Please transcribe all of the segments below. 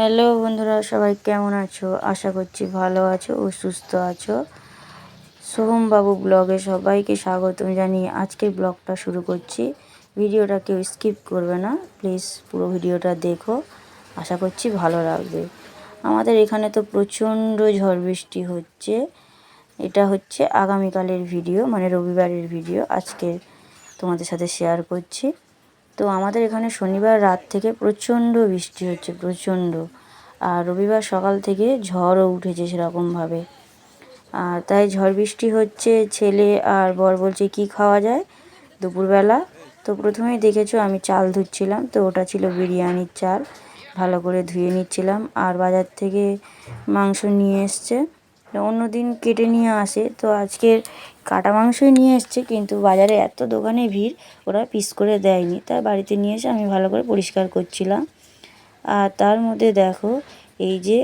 Hello বন্ধুরা, সবাই কেমন আছো? আশা করছি ভালো আছো ও সুস্থ আছো। সোহমবাবু ব্লগে সবাইকে স্বাগতম জানিয়ে আজকের ব্লগটা শুরু করছি। ভিডিওটা কেউ স্কিপ করবে না, প্লিজ পুরো ভিডিওটা দেখো। আশা করছি ভালো লাগবে। আমাদের এখানে তো প্রচণ্ড ঝড় বৃষ্টি হচ্ছে। এটা হচ্ছে আগামীকালের ভিডিও মানে রবিবারের ভিডিও। আজকে তোমাদের সাথে শেয়ার করছি। তো আমাদের এখানে শনিবার রাত থেকে প্রচণ্ড বৃষ্টি হচ্ছে, প্রচণ্ড। আর রবিবার সকাল থেকে ঝড়ও উঠেছে সেরকমভাবে। আর তাই ঝড় বৃষ্টি হচ্ছে, ছেলে আর বর বলছে কি খাওয়া যায়? দুপুরবেলা। তো প্রথমেই দেখেছ আমি চাল ধুচ্ছিলাম, তো ওটা ছিল বিরিয়ানির চাল। ভালো করে ধুয়ে নিচ্ছিলাম আর বাজার থেকে মাংস নিয়ে এসছে। অন্য দিন কেটে নিয়ে আসে। তো আজকের কাটা মাংসই নিয়ে এসছে, কিন্তু বাজারে এত দোকানে ভিড়, ওরা পিস করে দেয়নি। তাই বাড়িতে নিয়ে এসে আমি ভালো করে পরিষ্কার করছিলাম। আর তার মধ্যে দেখো, এই যে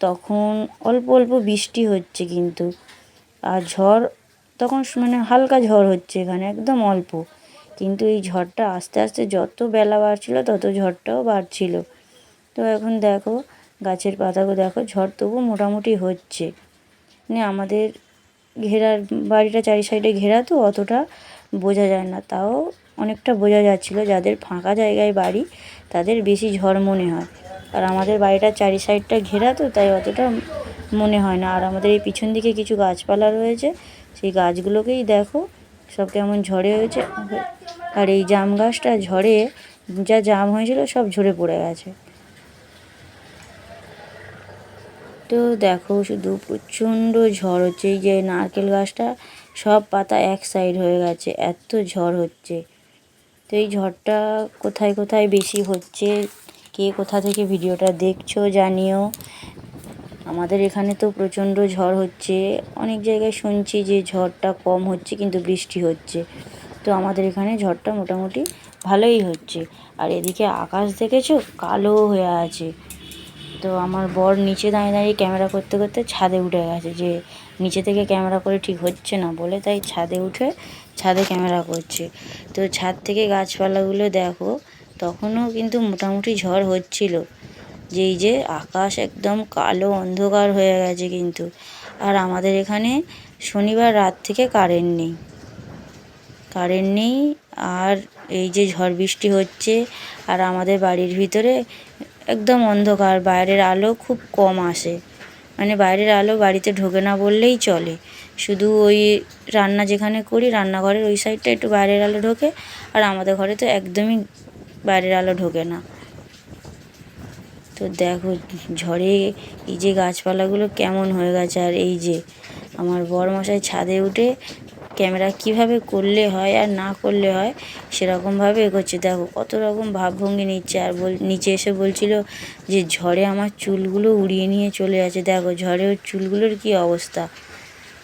তখন অল্প অল্প বৃষ্টি হচ্ছে কিন্তু। আর ঝড় তখন মানে হালকা ঝড় হচ্ছে এখানে, একদম অল্প। কিন্তু এই ঝড়টা আস্তে আস্তে যত বেলা বাড়ছিল, তত ঝড়টাও বাড়ছিল। তো এখন দেখো, গাছের পাতাগুলো দেখো, ঝড় তবু মোটামুটি হচ্ছে। মানে আমাদের ঘেরার, বাড়িটা চারি সাইডে ঘেরা তো, অতটা বোঝা যায় না। তাও অনেকটা বোঝা যাচ্ছিল যাদের ফাঁকা জায়গায় বাড়ি, তাদের বেশি ঝড় মনে হয়। আর আমাদের বাড়িটার চারি সাইডটা ঘেরা তো, তাই অতটা মনে হয় না। আর আমাদের এই পিছন দিকে কিছু গাছপালা রয়েছে, সেই গাছগুলোকেই দেখো, সব কেমন ঝড়ে হয়েছে। আর এই জাম গাছটা ঝড়ে, যা জাম হয়েছিল সব ঝরে পড়ে গেছে। তো দেখো শুধু প্রচণ্ড ঝড় হচ্ছে, এই যে নারকেল গাছটা সব পাতা এক সাইড হয়ে গেছে, এত ঝড় হচ্ছে। তো এই ঝড়টা কোথায় কোথায় বেশি হচ্ছে, কে কোথা থেকে ভিডিওটা দেখছ জানিও। আমাদের এখানে তো প্রচণ্ড ঝড় হচ্ছে, অনেক জায়গায় শুনছি যে ঝড়টা কম হচ্ছে কিন্তু বৃষ্টি হচ্ছে। তো আমাদের এখানে ঝড়টা মোটামুটি ভালোই হচ্ছে। আর এদিকে আকাশ দেখেছ? কালো হয়ে আছে। তো আমার বর নিচে দাঁড়িয়ে দাঁড়িয়ে ক্যামেরা করতে করতে ছাদে উঠে গেছে যে নিচে থেকে ক্যামেরা করে ঠিক হচ্ছে না বলে তাই ছাদে উঠে ছাদে ক্যামেরা করছে। তো ছাদ থেকে গাছপালাগুলো দেখো, তখনও কিন্তু মোটামুটি ঝড় হচ্ছিল। যেই যে আকাশ একদম কালো অন্ধকার হয়ে গেছে কিন্তু। আর আমাদের এখানে শনিবার রাত থেকে কারেন্ট নেই। কারেন্ট নেই আর এই যে ঝড় বৃষ্টি হচ্ছে আর আমাদের বাড়ির ভিতরে একদম অন্ধকার, বাইরের আলো খুব কম আসে। মানে বাইরের আলো বাড়িতে ঢোকে না বললেই চলে। শুধু ওই রান্না যেখানে করি, রান্নাঘরের ওই সাইডটা একটু বাইরের আলো ঢোকে, আর আমাদের ঘরে তো একদমই বাইরের আলো ঢোকে না। তো দেখো, ঝড়ে এই যে গাছপালাগুলো কেমন হয়ে গেছে, আর এই যে আমার বর মশাই ছাদে উঠে ক্যামেরা কীভাবে করলে হয় আর না করলে হয়, সেরকমভাবে এগোচ্ছে। দেখো, কত রকম ভাবভঙ্গি নিচ্ছে। আর বল, নিচে এসে বলছিল যে, ঝড়ে আমার চুলগুলো উড়িয়ে নিয়ে চলে যাচ্ছে। দেখো, ঝড়ে ওর চুলগুলোর কি অবস্থা?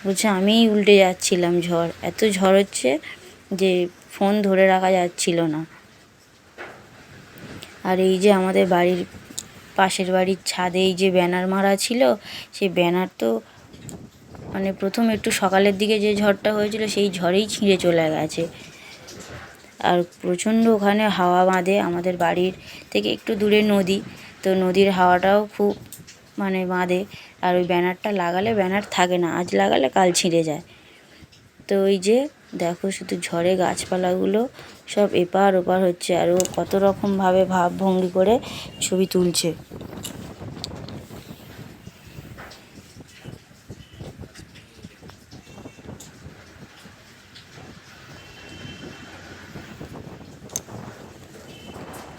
বলছে, আমিই উল্টে যাচ্ছিলাম ঝড়। এত ঝড় হচ্ছে যে, ফোন ধরে রাখা যাচ্ছিল না। আর এই যে আমাদের বাড়ির পাশের বাড়ির ছাদে এই যে ব্যানার মারা ছিল, সেই ব্যানার তো মানে প্রথম একটু সকালের দিকে যে ঝড়টা হয়েছিল, সেই ঝড়েই ছিঁড়ে চলে গেছে। আর প্রচণ্ড ওখানে হাওয়া বাঁধে আমাদের বাড়ির থেকে একটু দূরে নদী। তো নদীর হাওয়াটাও খুব মানে বাঁধে। আর ওই ব্যানারটা লাগালে ব্যানার থাকে না, আজ লাগালে কাল ছিঁড়ে যায়। তো ওই যে দেখো শুধু ঝড়ে গাছপালাগুলো সব এপার ওপার হচ্ছে, আর ও কত রকমভাবে ভাবভঙ্গি করে ছবি তুলছে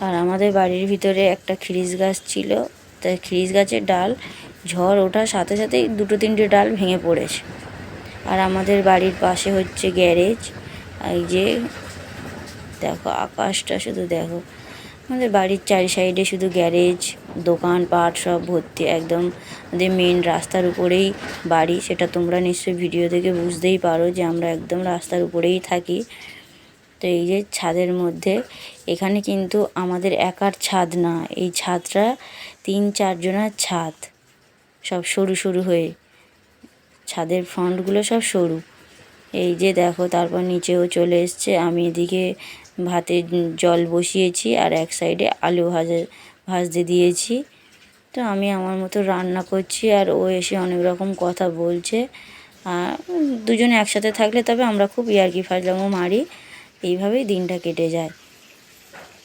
আর আমাদের বাড়ির ভিতরে একটা খিরিস গাছ ছিল। তাই খিরিস গাছের ডাল, ঝড় ওঠার সাথে সাথেই দুটো তিনটে ডাল ভেঙে পড়েছে। আর আমাদের বাড়ির পাশে হচ্ছে গ্যারেজ। এই যে, দেখো আকাশটা শুধু দেখো। আমাদের বাড়ির চারি সাইডে শুধু গ্যারেজ, দোকান, পাট সব ভর্তি একদম। আমাদের মেন রাস্তার উপরেই বাড়ি। সেটা তোমরা নিশ্চয়ই ভিডিও থেকে বুঝতেই পারো যে আমরা একদম রাস্তার উপরেই থাকি। তো এই যে ছাদের মধ্যে, এখানে কিন্তু আমাদের একার ছাদ না, এই ছাদটা তিন চারজনের ছাদ। সব সরু সরু হয়ে, ছাদের ফ্রন্টগুলো সব সরু। এই যে দেখো, তারপর নিচেও চলে এসছে, আমি এদিকে ভাতে জল বসিয়েছি আর এক সাইডে আলু ভাজা, ভাজতে দিয়েছি। তো আমি আমার মতো রান্না করছি আর ও এসে অনেক রকম কথা বলছে। আর দুজনে একসাথে থাকলে তবে আমরা খুব ইয়ার্কি ফাজলামও মারি। এইভাবেই দিনটা কেটে যায়।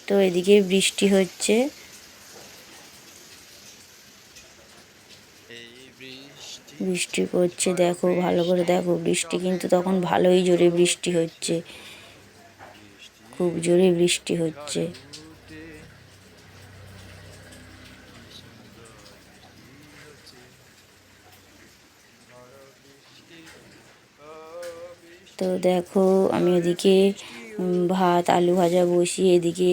তো এদিকে বৃষ্টি হচ্ছে। বৃষ্টি পড়ছে দেখো ভালো করে দেখো বৃষ্টি কিন্তু তখন ভালোই জোরে বৃষ্টি হচ্ছে। খুব জোরে বৃষ্টি হচ্ছে। তো দেখো আমি ওদিকে ভাত, আলু ভাজা বসিয়ে এদিকে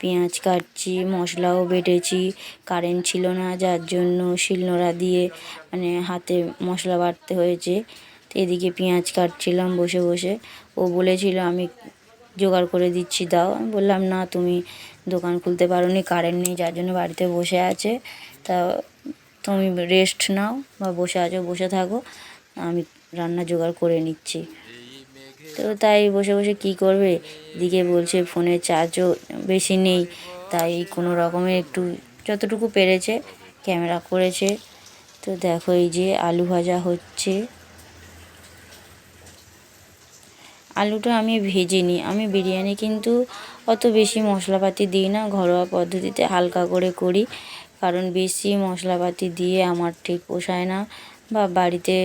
পেঁয়াজ কাটছি, মশলাও বেটেছি। কারেন্ট ছিল না, যার জন্য শিলনোড়া দিয়ে মানে হাতে মশলা বাটতে হয়েছে। তো এদিকে পেঁয়াজ কাটছিলাম বসে বসে। ও বলেছিল, আমি জোগাড় করে দিচ্ছি, দাও। আমি বললাম, না, তুমি দোকান খুলতে পারো নি কারেন্ট নেই, যার জন্য বাড়িতে বসে আছে। তা তুমি রেস্ট নাও বা বসে আছো, বসে থাকো। আমি রান্না জোগাড় করে নিচ্ছি। তো তাই বসে বসে কি করবে? এদিকে বলছে ফোনে চার্জও বেশি নেই, তাই কোনো রকমে একটু যতটুকু পেরেছে ক্যামেরা করেছে। তো দেখো এই যে আলু ভাজা হচ্ছে। আলুটা আমি ভেজে নিই আমি বিরিয়ানি কিন্তু অত বেশি মশলাপাতি দিই না, ঘরোয়া পদ্ধতিতে হালকা করে করি। কারণ বেশি মশলাপাতি দিয়ে আমার ঠিক পোষায় না বা বাড়িতে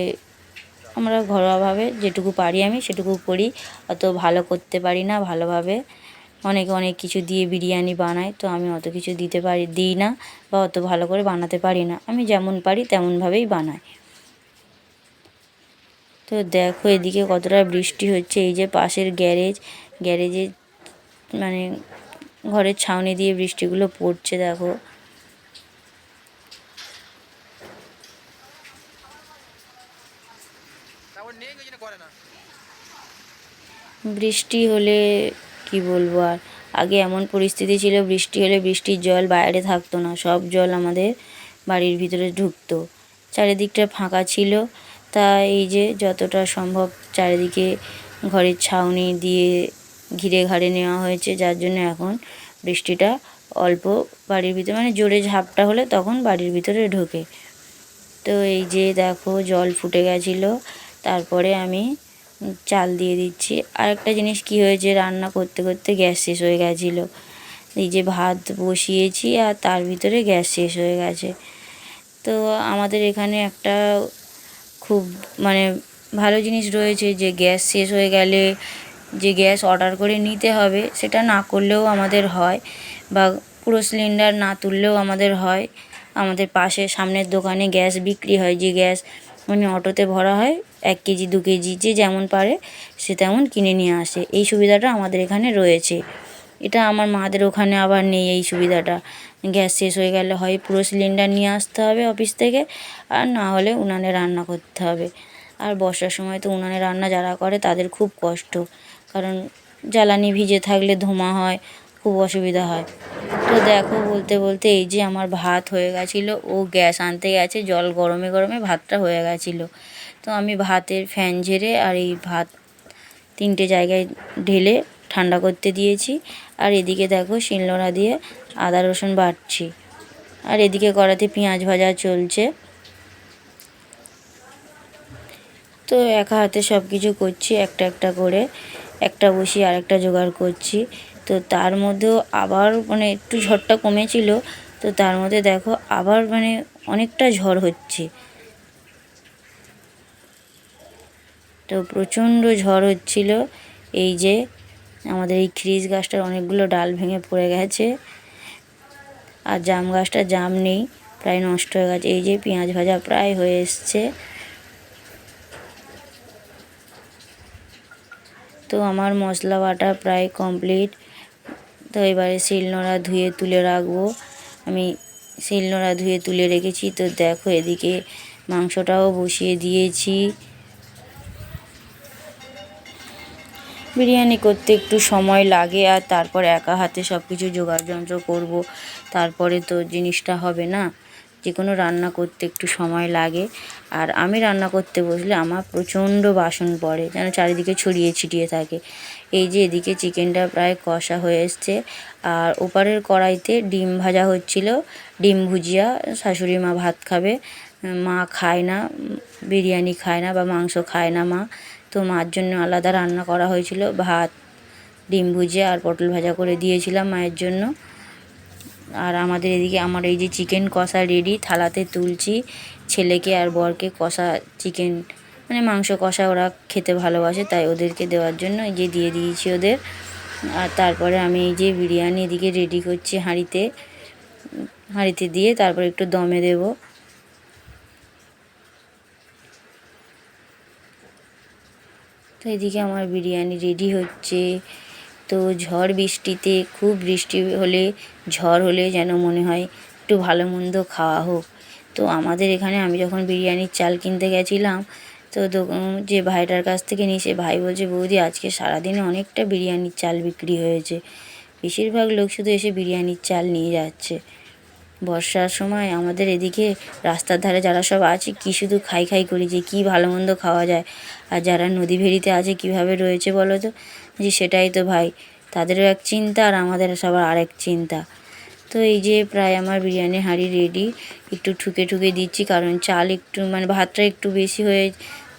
আমরা ঘরোয়াভাবে যেটুকু পারি আমি সেটুকু করি। অত ভালো করতে পারি না, ভালোভাবে। অনেকে অনেক কিছু দিয়ে বিরিয়ানি বানায়, তো আমি অত কিছু দিতে পারি, দিই না বা অত ভালো করে বানাতে পারি না। আমি যেমন পারি তেমনভাবেই বানাই। তো দেখো এদিকে কতটা বৃষ্টি হচ্ছে। এই যে পাশের গ্যারেজ, গ্যারেজে মানে ঘরের ছাউনি দিয়ে বৃষ্টিগুলো পড়ছে, দেখো। বৃষ্টি হলে কি বলব আর? আগে এমন পরিস্থিতি ছিল, বৃষ্টি হলে বৃষ্টির জল বাইরে থাকতো না, সব জল আমাদের বাড়ির ভিতরে ঢুকতো। চারিদিকটা ফাঁকা ছিল তা এই যে যতটা সম্ভব চারিদিকে ঘরের ছাউনি দিয়ে ঘিরে ঘাড়ে নেওয়া হয়েছে, যার জন্য এখন বৃষ্টিটা অল্প বাড়ির ভিতরে মানে জোরে ঝাপটা হলে তখন বাড়ির ভিতরে ঢোকে। তো এই যে দেখো, জল ফুটে গেছিল তারপরে আমি চাল দিয়ে দিচ্ছি। আরেকটা জিনিস কি হয়েছে, রান্না করতে করতে গ্যাস শেষ হয়ে গেছিল। এই যে ভাত বসিয়েছি আর তার ভিতরে গ্যাস শেষ হয়ে গেছে। তো আমাদের এখানে একটা খুব মানে ভালো জিনিস রয়েছে যে গ্যাস শেষ হয়ে গেলে যে গ্যাস অর্ডার করে নিতে হবে, সেটা না করলেও আমাদের হয় বা পুরো সিলিন্ডার না তুললেও আমাদের হয়। আমাদের পাশে সামনের দোকানে গ্যাস বিক্রি হয়, যে গ্যাস মানে অটোতে ভরা হয়, এক কেজি, দু কেজি যে যেমন পারে সে তেমন কিনে নিয়ে আসে। এই সুবিধাটা আমাদের এখানে রয়েছে। এটা আমার মাদের ওখানে আবার নেই এই সুবিধাটা। গ্যাস শেষ হয়ে গেলে হয় পুরো সিলিন্ডার নিয়ে আসতে হবে অফিস থেকে, আর না হলে উনানে রান্না করতে হবে। আর বর্ষার সময় তো উনানে রান্না যারা করে তাদের খুব কষ্ট। কারণ জ্বালানি ভিজে থাকলে ধোঁয়া হয় খুব অসুবিধা হয়। তো দেখো বলতে বলতে এই যে আমার ভাত হয়ে গেছিল, ও গ্যাস আনতে গেছে, জল গরমে গরমে ভাতটা হয়ে গেছিল। তো আমি ভাতের ফ্যান ঝেড়ে আর এই ভাত তিনটে জায়গায় ঢেলে ঠান্ডা করতে দিয়েছি। আর এদিকে দেখো শিলনোড়া দিয়ে আদা রসুন বাটছি। আর এদিকে কড়াতে পেঁয়াজ ভাজা চলছে। তো একা হাতে সব কিছু করছি, একটা একটা করে, একটা বসিয়ে আরেকটা জোগাড় করছি। তো তার মধ্যেও আবার মানে একটু ঝড়টা কমেছিল, তো তার মধ্যে দেখো আবার মানে অনেকটা ঝড় হচ্ছে। তো প্রচণ্ড ঝড় হচ্ছিল, এই যে আমাদের এই খ্রিস গাছটার অনেকগুলো ডাল ভেঙে পড়ে গেছে, আর জাম গাছটা জাম নেই, প্রায় নষ্ট হয়ে গেছে। এই যে পেঁয়াজ ভাজা প্রায় হয়ে এসছে। তো আমার মশলা বাটা প্রায় কমপ্লিট। তো এবারে শিলনোড়া ধুয়ে তুলে রাখব। আমি শিলনোড়া ধুয়ে তুলে রেখেছি। তো দেখো এদিকে মাংসটাও বসিয়ে দিয়েছি। বিরিয়ানি করতে একটু সময় লাগে আর তারপর একা হাতে সব কিছু জোগাড় যন্ত্র করব। তারপরে তো জিনিসটা হবে না। যে কোনো রান্না করতে একটু সময় লাগে। আর আমি রান্না করতে বসলে আমার প্রচণ্ড বাসন পড়ে, যেন চারিদিকে ছড়িয়ে ছিটিয়ে থাকে। এই যে এদিকে চিকেনটা প্রায় কষা হয়ে এসছে। আর ওপারের কড়াইতে ডিম ভাজা হচ্ছিল, ডিম ভুজিয়া, শাশুড়ি মা ভাত খাবে। মা খায় না, বিরিয়ানি খায় না বা মাংস খায় না মা। তো মার জন্য আলাদা রান্না করা হয়েছিল, ভাত, ডিম ভুজিয়া আর পটল ভাজা করে দিয়েছিলাম মায়ের জন্য। আর আমাদের এদিকে আমার এই যে চিকেন কষা রেডি থালাতে তুলছি। ছেলেকে আর বরকে কষা চিকেন মানে মাংস কষা ওরা খেতে ভালোবাসে, তাই ওদেরকে দেওয়ার জন্য এই যে দিয়ে দিয়েছি ওদের। আর তারপরে আমি এই যে বিরিয়ানি এদিকে রেডি করছি হাঁড়িতে। হাঁড়িতে দিয়ে তারপর একটু দমে দেব। তো এদিকে আমার বিরিয়ানি রেডি হচ্ছে। তো ঝড় বৃষ্টিতে, খুব বৃষ্টি হলে, ঝড় হলে যেন মনে হয় একটু ভালো মন্দ খাওয়া হোক। তো আমাদের এখানে আমি যখন বিরিয়ানির চাল কিনতে গেছিলাম, তো যে ভাইটার কাছ থেকে নিয়ে সে ভাই বলছে, বৌদি, আজকে সারাদিনে অনেকটা বিরিয়ানির চাল বিক্রি হয়েছে। বেশিরভাগ লোক শুধু এসে বিরিয়ানির চাল নিয়ে যাচ্ছে। বর্ষার সময় আমাদের এদিকে রাস্তার ধারে যারা সব আছে, কি শুধু খাই খাই করি যে কী ভালো মন্দ খাওয়া যায়। আর যারা নদী ভেড়িতে আছে, কীভাবে রয়েছে বলো তো? যে সেটাই তো ভাই। তাদেরও এক চিন্তা আর আমাদের সবার আরেক চিন্তা। তো এই যে প্রায় আমার বিরিয়ানি হাঁড়ি রেডি একটু ঠুকে ঠুকে দিচ্ছি কারণ চাল একটু মানে ভাতটা একটু বেশি হয়ে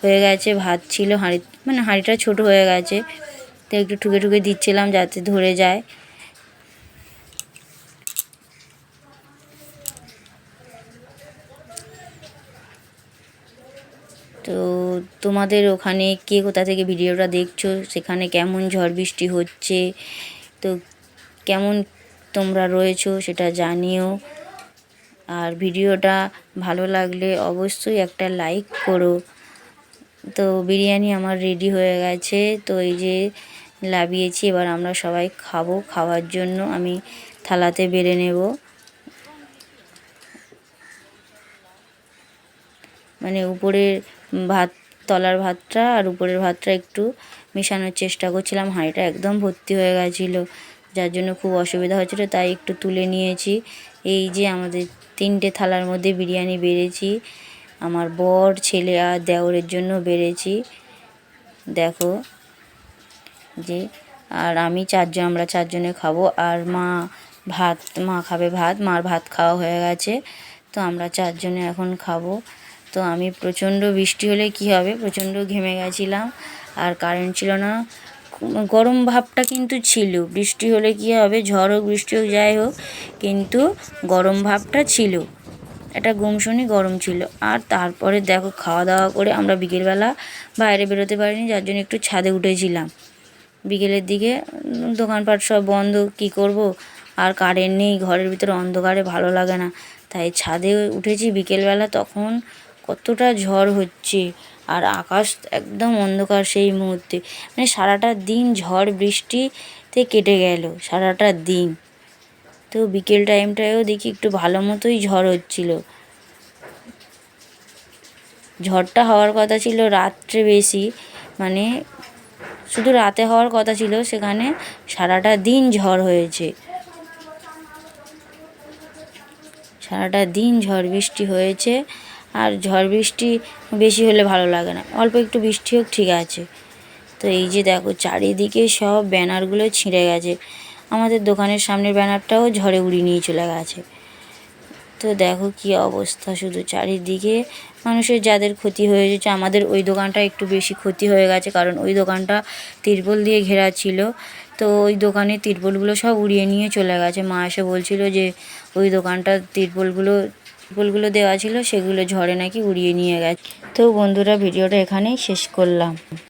হয়ে গেছে। ভাত ছিল হাঁড়ি মানে হাঁড়িটা ছোট হয়ে গেছে। তো একটু ঠুকে ঠুকে দিচ্ছিলাম যাতে ধরে যায়। তো তোমাদের ওখানে কে কোথা থেকে ভিডিওটা দেখছ? সেখানে কেমন ঝড় বৃষ্টি হচ্ছে? তো কেমন তোমরা রয়েছো সেটা জানিও। আর ভিডিওটা ভালো লাগলে অবশ্যই একটা লাইক করো। তো বিরিয়ানি আমার রেডি হয়ে গেছে। তো এই যে লাবিয়েছি এবার আমরা সবাই খাব খাওয়ার জন্য। আমি থালাতে বেড়ে নেব। মানে উপরের ভাত তলার ভাতটা আর উপরের ভাতটা একটু মেশানোর চেষ্টা করছিলাম। হাঁড়িটা একদম ভর্তি হয়ে গেছিল, যার জন্য খুব অসুবিধা হচ্ছিল তাই একটু তুলে নিয়েছি। এই যে আমাদের তিনটে থালার মধ্যে বিরিয়ানি বেড়েছি, আমার বর, ছেলে আর দেওরের জন্য বেড়েছি। দেখো যে, আর আমি চারজন, আমরা চারজনে খাব, আর মা ভাত, মা খাবে ভাত, মার ভাত খাওয়া হয়ে গেছে, তো আমরা চারজনে এখন খাব। তো আমি প্রচণ্ড বৃষ্টি হলে কি হবে? প্রচণ্ড ঘেমে গেছিলাম আর কারেন্ট ছিল না। গরম ভাবটা কিন্তু ছিল। বৃষ্টি হলে কি হবে? ঝড় হোক, বৃষ্টি হোক, যাই হোক, কিন্তু গরম ভাবটা ছিল। একটা গুমসুনি গরম ছিল। আর তারপরে দেখো, খাওয়া দাওয়া করে আমরা বিকেলবেলা বাইরে বেরোতে পারিনি, যার জন্য একটু ছাদে উঠেছিলাম। বিকেলের দিকে দোকানপাট সব বন্ধ, কি করব? আর কারেন্ট নেই, ঘরের ভিতরে অন্ধকারে ভালো লাগে না। তাই ছাদে উঠেছি বিকেলবেলা, তখন কতটা ঝড় হচ্ছে আর আকাশ একদম অন্ধকার সেই মুহূর্তে। মানে সারাটা দিন ঝড় বৃষ্টিতে কেটে গেল, সারাটা দিন। তো বিকেল টাইমটায়ও দেখি একটু ভালো মতোই ঝড় হচ্ছিল। ঝড়টা হওয়ার কথা ছিল রাত্রে বেশি মানে শুধু রাতে হওয়ার কথা ছিল, সেখানে সারাটা দিন ঝড় হয়েছে। সারাটা দিন ঝড় বৃষ্টি হয়েছে। আর ঝড় বৃষ্টি বেশি হলে ভালো লাগে না। অল্প একটু বৃষ্টি হোক ঠিক আছে। তো এই যে দেখো, চারিদিকে সব ব্যানারগুলো ছিঁড়ে গেছে। আমাদের দোকানের সামনের ব্যানারটাও ঝড়ে উড়িয়ে নিয়ে চলে গেছে। তো দেখো কি অবস্থা শুধু চারিদিকে। মানুষের যাদের ক্ষতি হয়ে যাচ্ছে আমাদের ওই দোকানটা একটু বেশি ক্ষতি হয়ে গেছে, কারণ ওই দোকানটা তিরপল দিয়ে ঘেরা ছিল। তো ওই দোকানে তিরপলগুলো সব উড়িয়ে নিয়ে চলে গেছে। মা এসে বলছিল যে, ওই দোকানটা তিরপলগুলো তিরপলগুলো দেওয়া ছিল, সেগুলো ঝড়ে নাকি উড়িয়ে নিয়ে গেছে। তো বন্ধুরা, ভিডিওটা এখানেই শেষ করলাম।